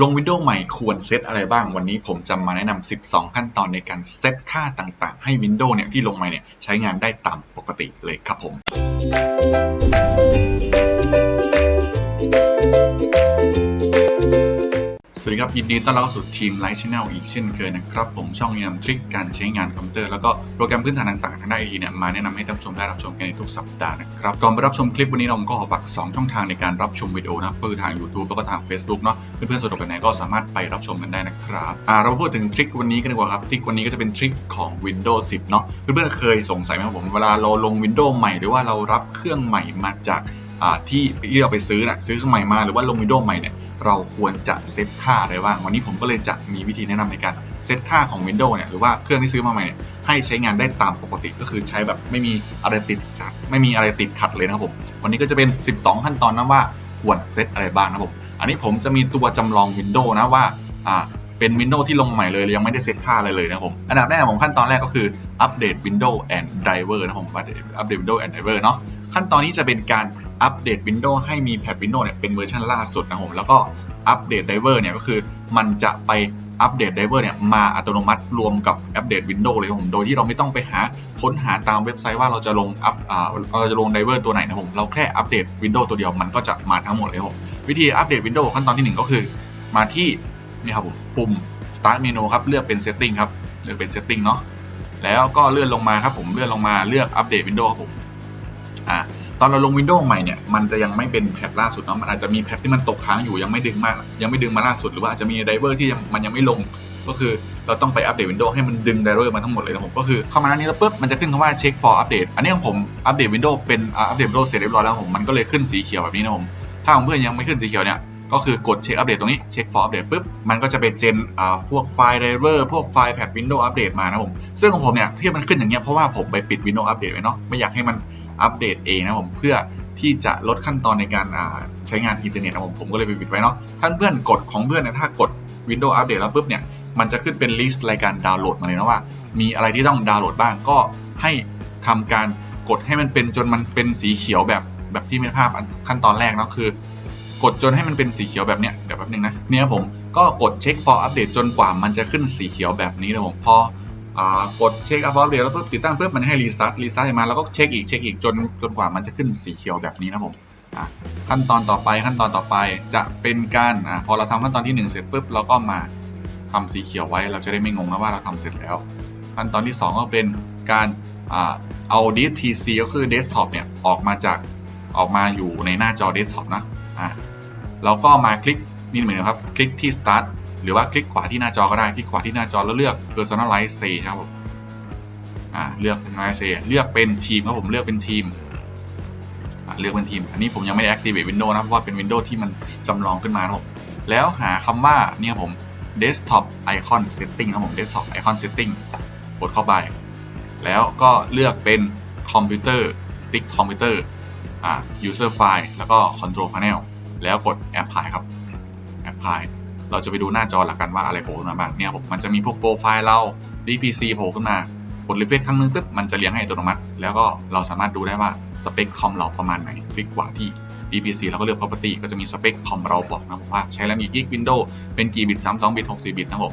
ลงวินโดว์ใหม่ควรเซตอะไรบ้าง วันนี้ผมจะมาแนะนำ 12 ขั้นตอนในการเซตค่าต่างๆ ให้วินโดว์เนี่ยที่ลงใหม่เนี่ยใช้งานได้ตามปกติเลยครับผม วัสดีครับ ยินดีต้อนรับสู่ทีมไลฟ์ชแนลอีกเช่นเคยนะครับ ผมช่องแนะนำทริคการใช้งานคอมพิวเตอร์ แล้วก็โปรแกรมพื้นฐานต่างๆ ทางด้านไอทีเนี่ยมาแนะนำให้ท่านผู้ชมได้รับชมกันในทุกสัปดาห์นะครับ ก่อนไปรับชมคลิปวันนี้เราก็ขอฝาก2ช่องทางในการรับชมวิดีโอนะคือทาง YouTube แล้วก็ทาง Facebook เนาะเพื่อนๆสะดวกแบบไหนก็สามารถไปรับชมกันได้นะครับอ่าเราพูดถึงทริควันนี้กันดีกว่าครับทริควันนี้ก็จะเป็นทริคของ Windows 10 เนาะเพื่อนๆเคยสงสัยไหมครับผมเวลาเราลง Windows ใหม่หรือว่าเรารับเครื่องใหม่มาจากอ่าที่ที่เราไปซื้อนะซื้อเครื่องใหม่มาหรือว่าลง Windows ใหม่เนี่ย เราควรจะเซตค่าอะไรบ้างวันนี้ผมก็เลยจะมีวิธีแนะนำในการเซตค่าของ Windows เนี่ยหรือว่าเครื่องที่ซื้อมาใหม่เนี่ยให้ใช้งานได้ตามปกติก็คือใช้แบบไม่มีอะไรติดขัดไม่มีอะไรติดขัดเลยนะครับผม วันนี้ก็จะเป็น 12 ขั้นตอนนะว่าควรเซตอะไรบ้างนะครับผม อันนี้ผมจะมีตัวจำลอง Windows นะว่าอ่าเป็น Windows ที่ลงใหม่เลยยังไม่ได้เซตค่าอะไรเลยนะครับผม อันดับแรกผมขั้นตอนแรกก็คืออัปเดต Windows and Driver นะครับผมอัปเดต Windows and Driver เนาะ ขั้นตอนนี้จะเป็นการอัปเดต Windows ให้มีแพท Windows เนี่ยเป็นเวอร์ชันล่าสุดนะครับผมแล้วก็อัปเดต Driver เนี่ยก็คือมันจะไปอัปเดต Driver เนี่ยมาอัตโนมัติรวมกับอัปเดต Windows เลยครับผมโดยที่เราไม่ต้องไปหาค้นหาตามเว็บไซต์ว่าเราจะลงอัปเราจะลง Driver ตัวไหนนะครับผมเราแค่อัปเดต Windows ตัวเดียวมันก็จะมาทั้งหมดเลยครับผมวิธีอัปเดต Windows ขั้นตอนที่หนึ่งก็คือ มาที่นี่ครับผมปุ่ม Start Menu ครับเลือกเป็น Setting ครับเลือกเป็น Setting เนาะแล้วก็เลื่อนลงมาครับผมเลื่อนลงมาเลือกอัปเดต Windows ครับผม ตอนเราลง Windows ใหม่เนี่ยมันจะยังไม่เป็นแพทล่าสุดเนาะมันอาจจะมีแพทที่มันตกค้างอยู่ยังไม่ดึงมาก ยังไม่ดึงมาล่าสุดหรือว่าอาจจะมีไดเวอร์ที่มันยังไม่ลง ก็คือเราต้องไปอัปเดต Windows ให้มันดึงไดเวอร์มาทั้งหมดเลยนะผมก็คือเข้ามาหน้านี้แล้วปุ๊บมันจะขึ้นคำว่า check for update อันนี้ของผมอัปเดต Windows เป็นอัปเดต Windows เสร็จเรียบร้อยแล้วผมมันก็เลยขึ้นสีเขียวแบบนี้นะผมถ้าของเพื่อนยังไม่ขึ้นสีเขียวเนี่ยก็คือกดเช็คอัปเดตตรงนี้เช็ค for update ปุ๊บมันก็จะไปเจนอ่าพวกไฟล์ driver พวกไฟล์แพท Windows อัปเดตมานะผม ซึ่งของผมเนี่ยที่มันขึ้นอย่างเงี้ยเพราะว่าผมไปปิด Windows อัปเดตไว้เนาะไม่อยากให้มัน อัปเดตเองนะผมเพื่อที่จะลดขั้นตอนในการใช้งานอินเทอร์เน็ตนะผมผมก็เลยไปปิดไว้เนาะท่านเพื่อนกดของเพื่อนเนี่ยถ้ากด Windows Update แล้วปุ๊บเนี่ยมันจะขึ้นเป็นลิสต์รายการดาวน์โหลดมาเลยนะว่า มีอะไรที่ต้องดาวน์โหลดบ้างก็ให้ทำการกดให้มันเป็นจนมันเป็นสีเขียวแบบแบบที่มีภาพขั้นตอนแรกเนาะคือกดจนให้มันเป็นสีเขียวแบบเนี้ยเดี๋ยวแป๊บนึงนะเนี่ยผมก็กดเช็ค for update จนกว่ามันจะขึ้นสีเขียวแบบนี้นะผมพอ กดเช็คอัพเดตแล้วปุ๊บติดตั้งปุ๊บมันให้รีสตาร์ทรีสตาร์ทมาแล้วก็เช็คอีกเช็คอีกจนจนกว่ามันจะขึ้นสีเขียวแบบนี้นะผมขั้นตอนต่อไปขั้นตอนต่อไปจะเป็นการอพอเราทำขั้นตอนที่ 1 เสร็จปุ๊บเราก็มาทำสีเขียวไว้ เราจะได้ไม่งงนะว่าเราทำเสร็จแล้ว ขั้นตอนที่ 2 ก็เป็นการเอาดิส PC ก็คือเดสก์ท็อปเนี่ยออกมาจากออกมาอยู่ในหน้าจอเดสก์ท็อปนะเราก็มาคลิกนี่เหมือนกันครับ คลิกที่ start หรือว่าคลิกขวาที่หน้าจอก็ได้คลิกขวาที่หน้าจอแล้วเลือก personalize say ครับผมอ่าเลือก personalize say เลือกเป็นทีมครับผมเลือกเป็นทีมเลือกเป็นทีม อันนี้ผมยังไม่ได้ activate Windows นะเพราะว่าเป็น Windows ที่มันจำลองขึ้นมาครับแล้วหาคำว่าเนี่ยผม desktop icon setting ครับผม desktop icon setting กดเข้าไป แล้วก็เลือกเป็นคอมพิวเตอร์ stick คอมพิวเตอร์อ่า user file แล้วก็ control panel แล้วกด apply ครับ apply เราจะไปดูหน้าจอหลักกันว่าอะไรโผล่ขึ้นมาบ้างเนี่ยผมมันจะมีพวกโปรไฟล์เรา DPC โผล่ขึ้นมากดรีเฟซครั้งนึงปุ๊บมันจะเลี้ยงให้อัตโนมัติ แล้วก็เราสามารถดูได้ว่าสเปคคอมเราประมาณไหนคลิกกว่าที่ DPC แล้วก็เลือก property ก็จะมีสเปคคอมเราบอกนะผมว่าใช้แล้วมีกิกวินโดว์เป็นกี่บิต32บิต64บิตนะผม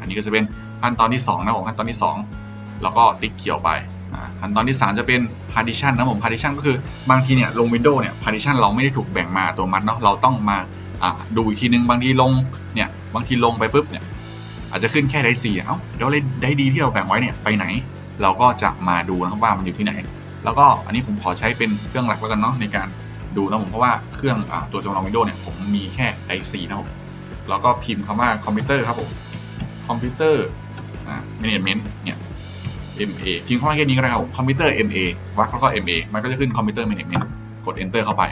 อันนี้ก็จะเป็นขั้นตอนที่ 2 นะผมขั้นตอนที่ 2 แล้วก็ติ๊กเขียวไปขั้นตอนที่ 3 จะเป็น partition นะผม partition ก็คือบางทีเนี่ยลง Windows เนี่ย partition เราไม่ได้ถูกแบ่งมาตัวมัดเนาะเราต้องมา ดูอีกทีนึงบางทีลงเนี่ยบางทีลงไปปุ๊บเนี่ยอาจจะขึ้นแค่ได้สี่เอ้าเดี๋ยวเลได้ดีที่เราแบ่งไว้เนี่ยไปไหน เราก็จะมาดูนะครับว่ามันอยู่ที่ไหน แล้วก็อันนี้ผมขอใช้เป็นเครื่องหลักแล้วกันเนาะในการดูนะผมเพราะว่าเครื่องอตัวจำลอง Windows เนี่ยผมมีแค่ไดสี่นะผมแล้วก็พิมพ์คำว่าคอมพิวเตอร์ครับผมคอมพิวเตอร์อ่า management เนี่ย MA พิมพ์คำว่าแค่นี้ก็ได้ครับคอมพิวเตอร์ MA วักแล้วก็ MA มันก็จะขึ้นคอมพิวเตอร์ management กด enter เข้าไป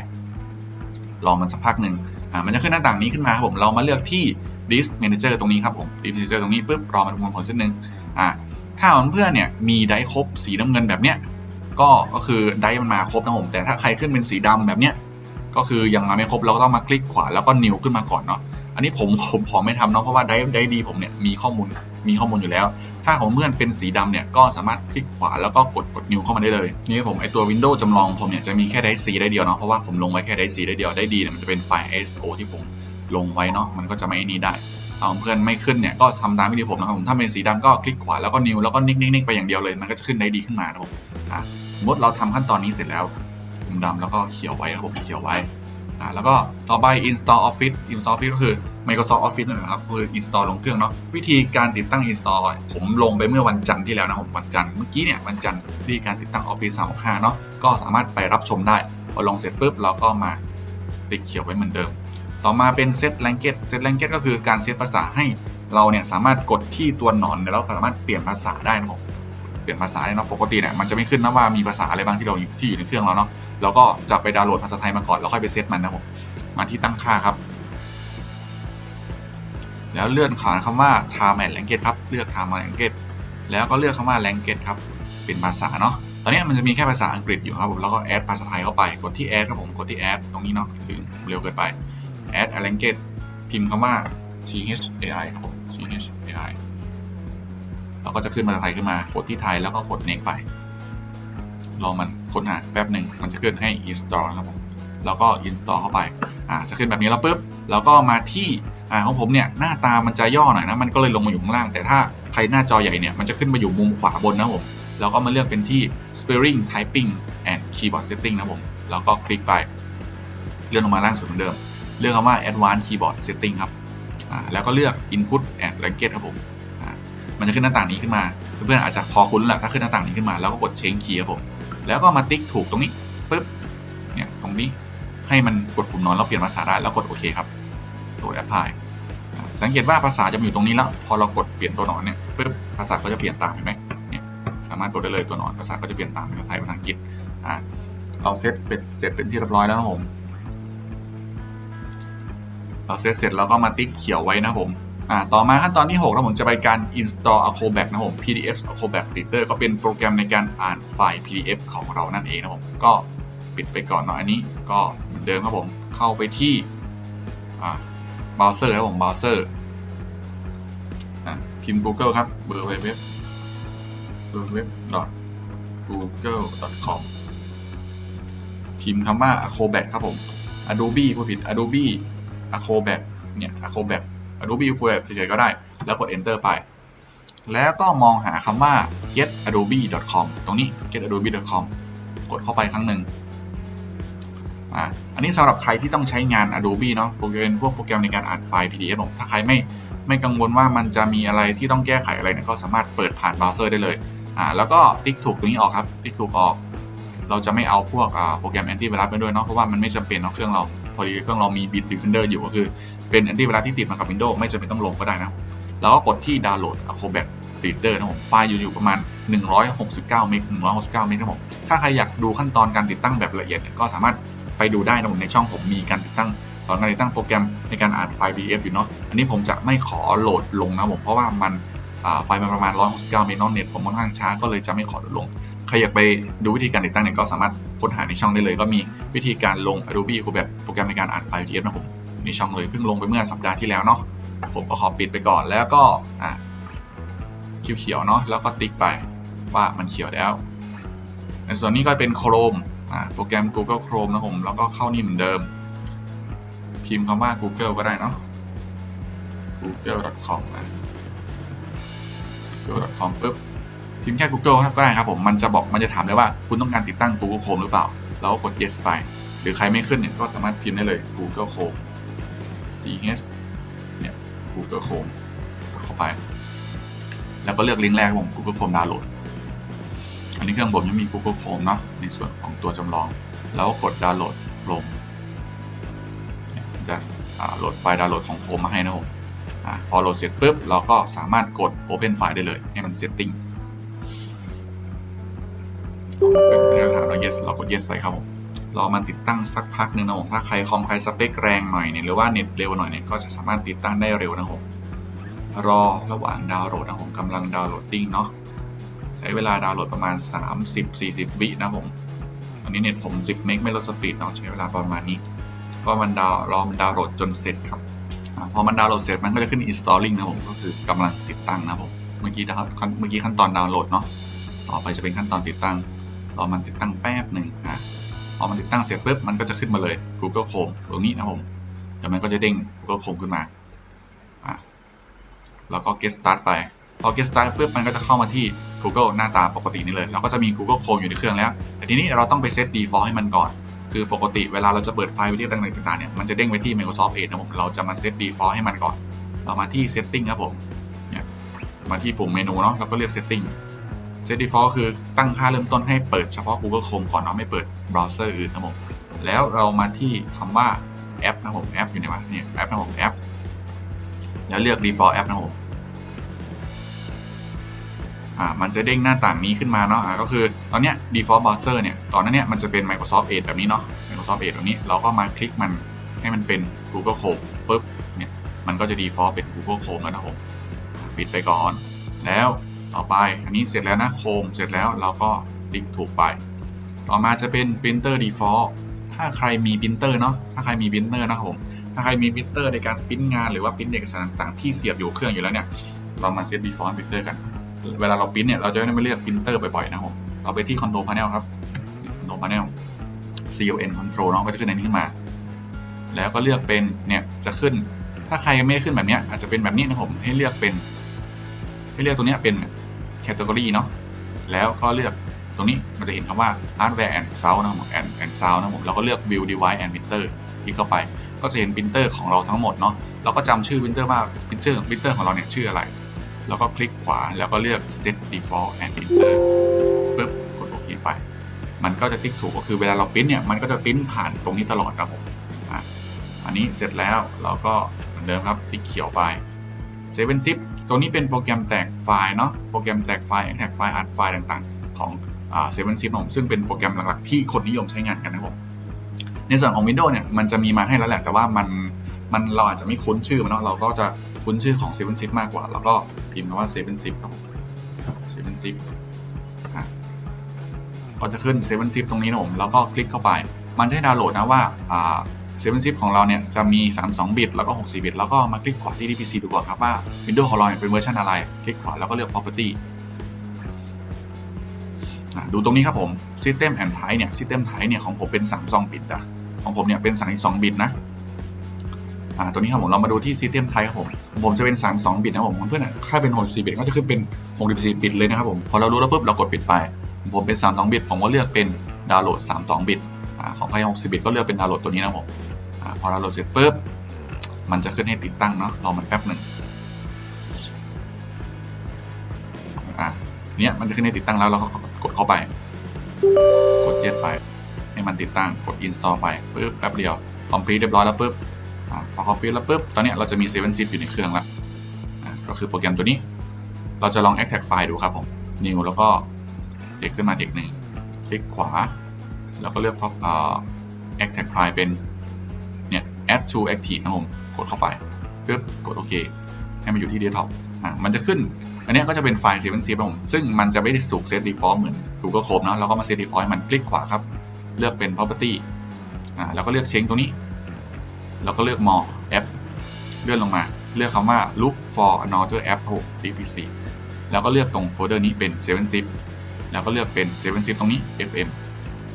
รอมันสักพักหนึ่ง อ่ามันจะขึ้นหน้าต่างนี้ขึ้นมาครับผมเรามาเลือกที่ disk manager ตรงนี้ครับผม disk manager ตรงนี้ปุ๊บรอมันประมวลผลสักนึงอ่าถ้าเพื่อนเนี่ยมีไดครบสีน้ำเงินแบบเนี้ยก็ก็คือไดมันมาครบนะผมแต่ถ้าใครขึ้นเป็นสีดำแบบเนี้ยก็คือยังมาไม่ครบเราก็ต้องมาคลิกขวาแล้วก็นิวขึ้นมาก่อนเนาะอันนี้ผมผมขอไม่ทำเนาะเพราะว่าไดไดดีผมเนี่ยมีข้อมูล มีข้อมูลอยู่แล้ว ถ้าของเพื่อนเป็นสีดำเนี่ยก็สามารถคลิกขวาแล้วก็กดกดนิวเข้ามาได้เลยนี่ผมไอตัว Windows จำลองผมเนี่ยจะมีแค่ไดสีได้เดียวเนาะเพราะว่าผมลงไว้แค่ไดสีได้เดียวได้ดีเนี่ยมันจะเป็นไฟล์ ISO ที่ผมลงไว้เนาะมันก็จะไม่นี่ได้เอาเพื่อนไม่ขึ้นเนี่ยก็ทำตามวิธีผมนะครับผมถ้าเป็นสีดำก็คลิกขวาแล้วก็นิวแล้วก็นิกนิกนิกไปอย่างเดียวเลย มันก็จะขึ้นได้ดีขึ้นมาครับผมอะสมมติเราทำขั้นตอนนี้เสร็จแล้วปุ่มดำแล้วก็เขียวไว้ครับผมเขียวไว้ อะแล้วก็ต่อไป install office install office ก็คือ Microsoft Office นะครับคือ install ลงเครื่องเนาะวิธีการติดตั้ง install ผมลงไปเมื่อวันจันทร์ที่แล้วนะผมวันจันทร์เมื่อกี้เนี่ยวันจันทร์วิธีการติดตั้ง Office 365 เนาะก็สามารถไปรับชมได้ พอลงเสร็จปุ๊บเราก็มาติ๊กเขียวไว้เหมือนเดิม ต่อมาเป็น set language set language ก็คือการเซตภาษาให้เราเนี่ยสามารถกดที่ตัวหนอนแล้วสามารถเปลี่ยนภาษาได้นะผม เปลี่ยนภาษาเนาะปกติเนี่ยมันจะไม่ขึ้นนะว่ามีภาษาอะไรบ้างที่เราที่อยู่ในเครื่องเราเนาะเราก็จะไปดาวน์โหลดภาษาไทยมาก่อนแล้วค่อยไปเซตมันนะผมมาที่ตั้งค่าครับ แล้วเลื่อนขานคำว่า time and language ครับเลือก time and language แล้วก็เลือกคำว่า language ครับเป็นภาษาเนาะตอนนี้มันจะมีแค่ภาษาอังกฤษอยู่ครับผมแล้วก็แอดภาษาไทยเข้าไปกดที่แอดครับผมกดที่แอดตรงนี้เนาะถึงเร็วเกินไป add a language พิมพ์คำว่า thai ครับผม thai เราก็จะขึ้นภาษาไทยขึ้นมากดที่ไทยแล้วก็กด next ไปรอมันค้นหาแป๊บหนึ่งมันจะขึ้นให้ install นะครับผมแล้วก็ install เข้าไปอ่าจะขึ้นแบบนี้แล้วปุ๊บแล้วก็มาที่อ่าของผมเนี่ยหน้าตามันจะย่อหน่อยนะมันก็เลยลงมาอยู่ข้างล่าง แต่ถ้าใครหน้าจอใหญ่เนี่ยมันจะขึ้นมาอยู่มุมขวาบนนะผมแล้วก็มาเลือกเป็นที่ spelling typing and keyboard setting นะผมแล้วก็คลิกไปเลื่อนลงมาล่างสุดเหมือนเดิม เลือกคำว่า advanced keyboard setting ครับอ่าแล้วก็เลือก input and language ครับผม มันจะขึ้นหน้าต่างนี้ขึ้นมา เพื่อนๆอาจจะพอคุ้นแหละถ้าขึ้นหน้าต่างนี้ขึ้นมาแล้วก็กด change key ครับผมแล้วก็มาติ๊กถูกตรงนี้ปุ๊บเนี่ยตรงนี้ให้มันกดปุ่มนอนแล้วเปลี่ยนภาษาได้แล้วกดโอเคครับกด apply อ่าสังเกตว่าภาษาจะอยู่ตรงนี้แล้ว พอเรากดเปลี่ยนตัวนอนเนี่ยปุ๊บภาษาก็จะเปลี่ยนตามเห็นไหมเนี่ยสามารถกดได้เลยตัวนอนภาษาก็จะเปลี่ยนตามเป็นภาษาไทยภาษาอังกฤษอ่าเราเซตเป็นเสร็จเป็นที่เรียบร้อยแล้วนะผมเราเซตเสร็จแล้วก็มาติ๊กเขียวไว้นะผม อ่าต่อมาขั้นตอนที่6นะผมจะไปการ install Acrobat นะผม PDF Acrobat Reader ก็เป็นโปรแกรมในการอ่านไฟล์ PDF ของเรานั่นเองนะผมก็ปิดไปก่อนเนาะอันนี้ก็เหมือนเดิมครับผมเข้าไปที่อ่าเบราว์เซอร์ครับผมเบราว์เซอร์อะพิมพ์ Google ครับเบอร์เว็บเว็บเบอร์เว็บ google.com พิมพ์คำว่า Acrobat ครับผม Adobe ผู้ผิด Adobe Acrobat เนี่ย Acrobat Adobe Acrobat เฉยๆก็ได้ แล้วกด Enter ไป แล้วก็มองหาคำว่า getadobe.com ตรงนี้ getadobe.com กดเข้าไปครั้งหนึ่งอะอันนี้สำหรับใครที่ต้องใช้งาน Adobe เนาะโปรแกรมพวกโปรแกรมในการอ่านไฟล์ PDF ผมถ้าใครไม่ไม่กังวลว่ามันจะมีอะไรที่ต้องแก้ไขอะไรเนี่ยก็สามารถเปิดผ่านเบราว์เซอร์ได้เลยอ่าแล้วก็ติ๊กถูกตรงนี้ออกครับ ติ๊กถูกออก เราจะไม่เอาพวกโปรแกรมแอนตี้ไวรัสไปด้วยเนาะเพราะว่ามันไม่จำเป็นเนาะเครื่องเรา พอดีเครื่องเรามี Bit Defender อยู่ก็คือเป็นแอนตี้ไวรัสที่ติดมากับ Windows ไม่จำเป็นต้องลงก็ได้นะแล้วก็กดที่ดาวน์โหลด Acrobat Reader นะผมไฟล์อยู่อยู่ประมาณ 169เมก169เมกครับผมถ้าใครอยากดูขั้นตอนการติดตั้งแบบละเอียดเนี่ยก็สามารถไปดูได้นะผมในช่องผมมีการติดตั้งสอนการติดตั้งโปรแกรมในการอ่านไฟล์ PDF อยู่เนาะอันนี้ผมจะไม่ขอโหลดลงนะผมเพราะว่ามัน ไฟล์มันประมาณ 169เมกเนาะเน็ตผมค่อนข้างช้าก็เลยจะไม่ขอลดลงใครอยากไปดูวิธีการติดตั้งเนี่ยก็สามารถค้นหาในช่องได้เลย ก็มีวิธีการลง Adobe Acrobat โปรแกรมในการอ่านไฟล์ PDF นะผมในช่องเลยเพิ่งลงไปเมื่อสัปดาห์ที่แล้วเนาะผมก็ขอปิดไปก่อนแล้วก็อะเขียวๆเนาะแล้วก็ติ๊กไปว่ามันเขียวแล้ว ในส่วนนี้ก็เป็น Chrome อะโปรแกรม Google Chrome นะผมแล้วก็เข้านี่เหมือนเดิม พิมพ์คำว่า Google ก็ได้เนาะ google.com นะ google.com ปุ๊บพิมพ์แค่ Google ก็ได้ครับผมมันจะบอกมันจะถามเลยว่าคุณต้องการติดตั้ง Google Chrome หรือเปล่า แล้วก็กด yes ไป หรือใครไม่ขึ้นเนี่ยก็สามารถพิมพ์ได้เลย Google Chrome ch เนี่ย Google Chrome กดเข้าไป แล้วก็เลือกลิงก์แรกของผม Google Chrome ดาวน์โหลดอันนี้เครื่องผมยังมี Google Chrome เนาะในส่วนของตัวจำลอง แล้วก็กดดาวน์โหลดลงจะโหลดไฟล์ดาวน์โหลดของผมมาให้นะผม อพอโหลดเสร็จปุ๊บเราก็สามารถกด Open ไฟล์ได้เลย ให้มัน Setting เป็นถามเรา yes เรากด yes ไปครับผมรอมันติดตั้งสักพักหนึ่งนะผมถ้าใครคอมใครสเปคแรงหน่อยเนี่ยหรือว่าเน็ตเร็วหน่อยเนี่ยก็จะสามารถติดตั้งได้เร็วนะผมรอระหว่างดาวน์โหลดนะผมกำลังดาวน์โหลดดิ้งเนาะใช้เวลาดาวน์โหลดประมาณ 30-40 วินะผมตอนนี้เน็ตผม 10 เมกไม่ลดสปีดเนาะใช้เวลาประมาณนี้ ก็มันดาวรอมันดาวน์โหลดจนเสร็จครับ พอมันดาวน์โหลดเสร็จมันก็จะขึ้น installing นะผมก็คือกำลังติดตั้งนะผมเมื่อกี้ดาวเมื่อกี้ขั้นตอนดาวน์โหลดเนาะต่อไปจะเป็นขั้นตอนติดตั้งรอมันติดตั้งแป๊บหนึ่งอะพอมันติดตั้งเสร็จปุ๊บมันก็จะขึ้นมาเลย Google Chrome ตรงนี้นะผมเดี๋ยวมันก็จะเด้ง Google Chrome ขึ้นมาอะแล้วก็ get start ไปพอ get start ปุ๊บมันก็จะเข้ามาที่ Google หน้าตาปกตินี่เลยเราก็จะมี Google Chrome อยู่ในเครื่องแล้วแต่ทีนี้เราต้องไปเซต default ให้มันก่อน คือปกติเวลาเราจะเปิดไฟล์วิดีโอต่างๆเนี่ยมันจะเด้งไปที่ Microsoft Edge นะผมเราจะมาเซต default ให้มันก่อน เรามาที่ setting ครับผมเนี่ยมาที่ปุ่มเมนูเนาะแล้วก็เลือก setting set default คือตั้งค่าเริ่มต้นให้เปิดเฉพาะ Google Chrome ก่อนเนาะไม่เปิดเบราว์เซอร์อื่นนะผมแล้วเรามาที่คำว่าแอปนะผมแอปอยู่ไหนวะเนี่ยแอปนะผมแอปแล้วเลือก default app นะผม อ่ามันจะเด้งหน้าต่างนี้ขึ้นมาเนาะอ่าก็คือตอนเนี้ย default browser เนี่ยตอนนั้นเนี่ยมันจะเป็น Microsoft Edge แบบนี้เนาะ Microsoft Edge แบบนี้เราก็มาคลิกมันให้มันเป็น Google Chrome ปุ๊บเนี่ยมันก็จะ default เป็น Google Chrome แล้วนะผมปิดไปก่อน แล้วต่อไปอันนี้เสร็จแล้วนะ Chrome เสร็จแล้วเราก็คลิกถูกไป ต่อมาจะเป็น printer default ถ้าใครมีปรินเตอร์เนาะถ้าใครมีปรินเตอร์นะผมถ้าใครมีปรินเตอร์ในการปริ้นงานหรือว่าปริ้นเอกสารต่างๆที่เสียบอยู่เครื่องอยู่แล้วเนี่ย เรามาเซต default printer กัน เวลาเราปริ้นเนี่ยเราจะไม่เลือกปรินเตอร์บ่อยๆนะครับ เราไปที่ control panel ครับ control panel con control เนาะก็จะขึ้นในนี้ขึ้นมา แล้วก็เลือกเป็นเนี่ยจะขึ้น ถ้าใครไม่ได้ขึ้นแบบเนี้ยอาจจะเป็นแบบนี้นะครับผมให้เลือกเป็น ให้เลือกตรงเนี้ยเป็น category เนาะแล้วก็เลือกตรงนี้มันจะเห็นคำว่า hardware and sound นะครับ and and sound นะครับผมเราก็เลือก view device and printer คลิกเข้าไป ก็จะเห็นปรินเตอร์ของเราทั้งหมดเนาะเราก็จำชื่อปรินเตอร์ว่าปรินเตอร์ปรินเตอร์ของเราเนี่ยชื่ออะไร แล้วก็คลิกขวาแล้วก็เลือก set default and printer ปึ๊บกดโอเคไป มันก็จะติ๊กถูกก็คือเวลาเราปริ้นเนี่ยมันก็จะปริ้นผ่านตรงนี้ตลอดครับผมอะอันนี้เสร็จแล้วเราก็เหมือนเดิมครับติ๊กเขียวไป7 zip ตัวนี้เป็นโปรแกรมแตกไฟล์เนาะโปรแกรมแตกไฟล์ extract ไฟล์อัดไฟล์ต่างๆ ของอ่า7 zip ผมซึ่งเป็นโปรแกรมหลักๆที่คนนิยมใช้งานกันนะครับผมในส่วนของ Windows เนี่ยมันจะมีมาให้แล้วแหละแต่ว่ามัน มันเราอาจจะไม่คุ้นชื่อมันเนาะเราก็จะคุ้นชื่อของ7 zip มากกว่า แล้วก็พิมพ์คำว่า7 zip ครับผม7 zip อะก็จะขึ้น7 zip ตรงนี้นะผมแล้วก็คลิกเข้าไป มันจะให้ดาวน์โหลดนะว่าอ่า7 zip ของเราเนี่ยจะมี 32 บิต แล้วก็ 64 บิต แล้วก็มาคลิกขวาที่ DPC ดูก่อนครับว่า Windows ของเราเนี่ยเป็นเวอร์ชันอะไร คลิกขวาแล้วก็เลือก property ดูตรงนี้ครับผม System and Type เนี่ย System Type เนี่ยของผมเป็น 32 บิตอะของผมเนี่ยเป็น32บิตนะ อ่าตัวนี้ครับผมเรามาดูที่ System Type ครับผมผมจะเป็น 32 บิตนะผมเพื่อนๆถ้าเป็น 64 บิตก็จะขึ้นเป็น 64 บิตเลยนะครับผมพอเรารู้แล้วปุ๊บเรากดปิดไป ผมเป็น 32 บิตผมก็เลือกเป็นดาวน์โหลด 32 บิตอ่าของใคร60 บิตก็เลือกเป็นดาวน์โหลดตัวนี้นะผมอ่าพอดาวน์โหลดเสร็จปุ๊บมันจะขึ้นให้ติดตั้งเนาะรอมันแป๊บหนึ่งอ่าเนี้ยมันจะขึ้นให้ติดตั้งแล้วเราก็กดเข้าไป กดเจ็ดไป ให้มันติดตั้งกด install ไปปุ๊บแป๊บเดียว complete เรียบร้อยแล้วปุ๊บ พอ complete แล้วปุ๊บ ตอนนี้เราจะมี 7 zip อยู่ในเครื่องแล้วอ่าก็คือโปรแกรมตัวนี้ เราจะลอง extract ไฟล์ดูครับผม new แล้วก็เทคขึ้นมาเทคหนึ่งคลิกขวา แล้วก็เลือกพออ่า extract file เป็น เนี่ย add to active นะผม กดเข้าไปปึ๊บ กดโอเค ให้มันอยู่ที่ desktop อ่ามันจะขึ้น อันนี้ก็จะเป็นไฟล์ 7 zip นะผม ซึ่งมันจะไม่ได้ถูก set default เหมือน Google Chrome นะเราก็มา set default ให้มันคลิกขวาครับ เลือกเป็น property อ่าแล้วก็เลือก change ตรงนี้ แล้วก็เลือก more app เลื่อนลงมา เลือกคำว่า look for another app ครับผม dpc แล้วก็เลือกตรงโฟลเดอร์นี้เป็น7 zip แล้วก็เลือกเป็น7 zip ตรงนี้ fm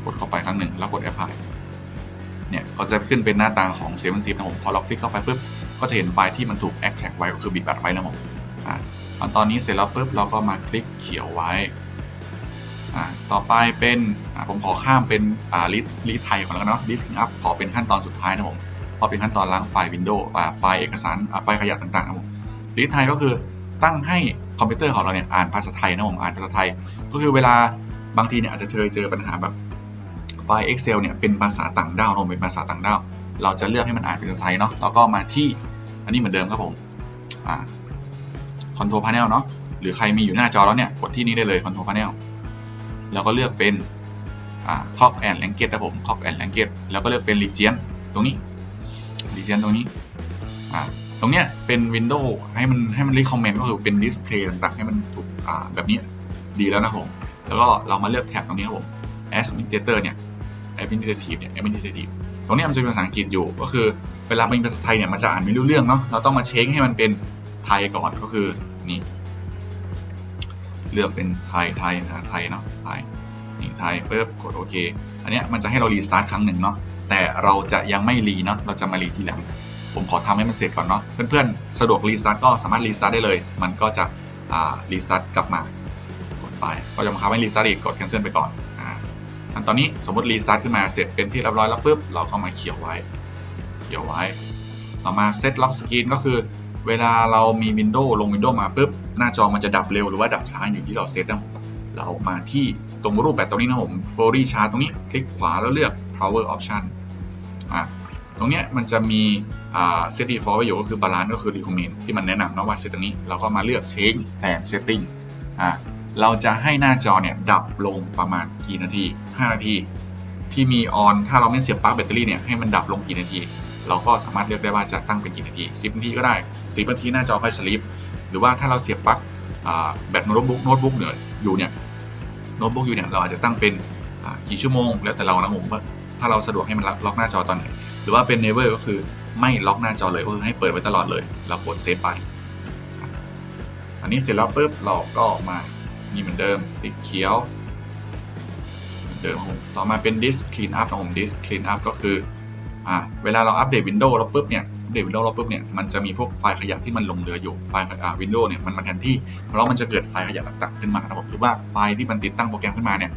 กดเข้าไปครั้งหนึ่งแล้วกด apply เนี่ยก็จะขึ้นเป็นหน้าตาของ7 zip นะผมพอเราคลิกเข้าไปปุ๊บก็จะเห็นไฟล์ที่มันถูก extract ไว้ก็คือบิตบัตไว้นะผมอ่าตอนนี้เสร็จแล้วปุ๊บเราก็มาคลิกเขียวไว้อ่าต่อไปเป็นผมขอข้ามเป็นอ่าลิสลิสไทยก่อนแล้วกันเนาะลิสอัพขอเป็นขั้นตอนสุดท้ายนะผม พราะเป็นขั้นตอนล้างไฟล์ Windows อ่าไฟล์เอกสารไฟล์ขยะต่างๆนะผมลิสไทยก็คือตั้งให้คอมพิวเตอร์ของเราเนี่ยอ่านภาษาไทยนะผมอ่านภาษาไทย ก็คือเวลาบางทีเนี่ยอาจจะเคยเจอปัญหาแบบไฟล์ Excel เนี่ยเป็นภาษาต่างด้าวนะผมเป็นภาษาต่างด้าว เราจะเลือกให้มันอ่านเป็นภาษาไทยเนาะแล้วก็มาที่อันนี้เหมือนเดิมครับผมอ่า Control Panel เนาะหรือใครมีอยู่หน้าจอแล้วเนี่ยกดที่นี่ได้เลย Control Panel แล้วก็เลือกเป็นอ่า Clock and Language นะผม Clock and Language แล้วก็เลือกเป็น Region ตรงนี้ Region ตรงนี้อ่าตรงเนี้ยเป็น Windows ให้มันให้มัน recommend ก็คือเป็น display ต่างๆให้มันถูกอ่าแบบนี้ดีแล้วนะผมแล้วก็เรามาเลือกแท็บตรงนี้ครับผม Administrator เนี่ย Administrative เนี่ย Administrative ตรงเนี้ยมันจะเป็นภาษาอังกฤษอยู่ก็คือเวลาเป็นภาษาไทยเนี่ยมันจะอ่านไม่รู้เรื่องเนาะเราต้องมาเช็คให้มันเป็นไทยก่อนก็คือนี่เลือกเป็นไทยไทยนะไทยเนาะไทยนี่ไทยปุ๊บกดโอเคอันเนี้ยมันจะให้เรารีสตาร์ทครั้งหนึ่งเนาะ แต่เราจะยังไม่รีเนาะเราจะมารีทีหลัง ผมขอทำให้มันเสร็จก่อนเนาะเพื่อนๆ สะดวกรีสตาร์ทก็สามารถรีสตาร์ทได้เลย มันก็จะอ่ารีสตาร์ทกลับมากดไปก็จะมาคับให้รีสตาร์ทอีกกด cancel ไปก่อนอ่าอันตอนนี้สมมติรีสตาร์ทขึ้นมาเสร็จเป็นที่เรียบร้อยแล้วปุ๊บเราก็มาเขียวไว้เขียวไว้ ต่อมาเซตล็อกสกรีนก็คือเวลาเรามีวินโดว์ลงวินโดว์มาปุ๊บหน้าจอมันจะดับเร็วหรือว่าดับช้าอยู่ที่เราเซตนะเรามาที่ตรงรูปแบบตรงนี้นะผม f o r y chart ตรงนี้ คลิกขวาแล้วเลือก power option ตรงเนี้ยมันจะมีอ่า set default ไว้อยู่ก็คือ balance ก็คือ recommend ที่มันแนะนำนะว่าเซตตรงนี้เราก็มาเลือก change แทน setting อะเราจะให้หน้าจอเนี่ยดับลงประมาณกี่นาที 5 นาที ที่มีออนถ้าเราไม่เสียบปลั๊กแบตเตอรี่เนี่ยให้มันดับลงกี่นาที เราก็สามารถเลือกได้ว่าจะตั้งเป็นกี่นาที 10 นาทีก็ได้ 10 นาทีหน้าจอค่อยสลิปหรือว่าถ้าเราเสียบปลั๊กแบตโน้ตบุ๊กโน้ตบุ๊กเนี่ยอยู่เนี่ยโน้ตบุ๊กอยู่เนี่ยเราอาจจะตั้งเป็นกี่ชั่วโมง แล้วแต่เรานะผมว่าถ้าเราสะดวกให้มันล็อกหน้าจอตอนไหน รือว่าเป็น never ก็คือไม่ล็อกหน้าจอเลยก็คือให้เปิดไว้ตลอดเลยเรากดเซฟไป อันนี้เสร็จแล้วปุ๊บเราก็มานี่เหมือนเดิมติดเขียวเเดิมต่อมาเป็น disk clean up นะผม disk clean up ก็คืออ่าเวลาเราอัปเดต Windows แล้วปุ๊บเนี่ยอัปเดต Windows แล้วปุ๊บเนี่ยมันจะมีพวกไฟล์ขยะที่มันลงเหลืออยู่ไฟล์อ่า Windows เนี่ยมันมาแทนที่แล้วมันจะเกิดไฟล์ขยะต่างๆขึ้นมานะครับผมหรือว่าไฟล์ที่มันติดตั้งโปรแกรมขึ้นมาเนี่ย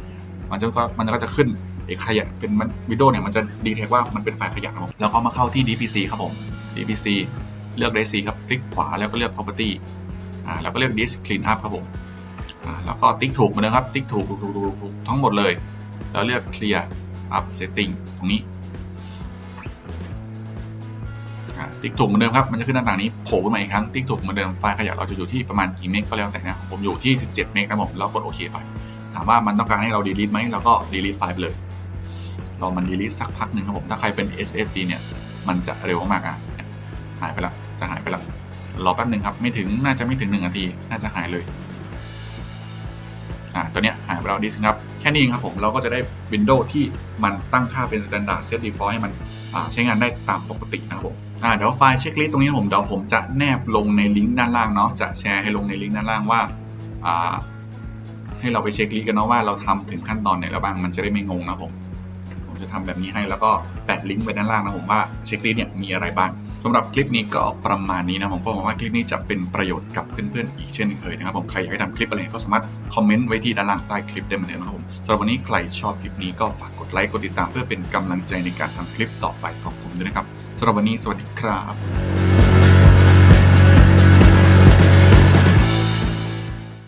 มันจะก็มันก็จะขึ้น ไอ้ขยะเป็นมัน Windows เนี่ยมันจะดีเทคว่ามันเป็นไฟล์ขยะครับผมแล้วก็มาเข้าที่ DPC ครับผม DPC เลือก DC ครับคลิกขวาแล้วก็เลือก property อ่าแล้วก็เลือก disk clean up ครับผมอ่าแล้วก็ติ๊กถูกเหมือนเดิมครับ ติ๊กถูกถูกถูกถูกถกทั้งหมดเลย แล้วเลือก clear up setting ตรงนี้ติ๊กถูกเหมือนเดิมครับ มันจะขึ้นหน้าต่างนี้โผล่ขึ้นมาอีกครั้ง ติ๊กถูกเหมือนเดิม ไฟล์ขยะเราจะอยู่ที่ประมาณกี่เมกก็แล้วแต่นะ ผมอยู่ที่ 17 เมกนะผม แล้วกดโอเคไป ถามว่ามันต้องการให้เรา delete ไหมเราก็ delete ไฟล์ไปเลย รอมัน delete สักพักหนึ่งครับผม ถ้าใครเป็น SSD เนี่ย มันจะเร็วมากอะหายไปแล้วจะหายไปแล้วรอแป๊บหนึ่งครับ ไม่ถึงน่าจะไม่ถึงหนึ่งนาที น่าจะหายเลยอ่าตัวเนี้ยหายไปแล้วดิสครับ แค่นี้เองครับผมเราก็จะได้ Windows ที่มันตั้งค่าเป็น Standard Set Default ให้มันใช้งานได้ตามปกตินะครับผมอ่าเดี๋ยวไฟล์เช็คลิสต์ตรงนี้ผมเดี๋ยวผมจะแนบลงในลิงก์ด้านล่างเนาะจะแชร์ให้ลงในลิงก์ด้านล่างว่าอ่าให้เราไปเช็คลิสต์กันเนาะว่าเราทำถึงขั้นตอนไหนแล้วบ้างมันจะได้ไม่งงนะผมผม จะทำแบบนี้ให้แล้วก็แปะลิงก์ไว้ด้านล่างนะผมว่าเช็คลิสต์เนี่ยมีอะไรบ้างสำหรับคลิปนี้ก็ประมาณนี้นะผมก็หวังว่าคลิปนี้จะเป็นประโยชน์กับเพื่อนๆอีกเช่นเคยนะครับผมใครอยากให้ทำคลิปอะไรก็สามารถคอมเมนต์ไว้ที่ด้านล่างใต้คลิปได้เหมือนเดิมนะครับผมสำหรับวันนี้ใครชอบคลิปนี้ก็ฝากกดไลค์กดติดตามเพื่อเป็นกำลังใจในการทำคลิปต่อไปของผมด้วยนะครับสำหรับวันนี้สวัสดีครับ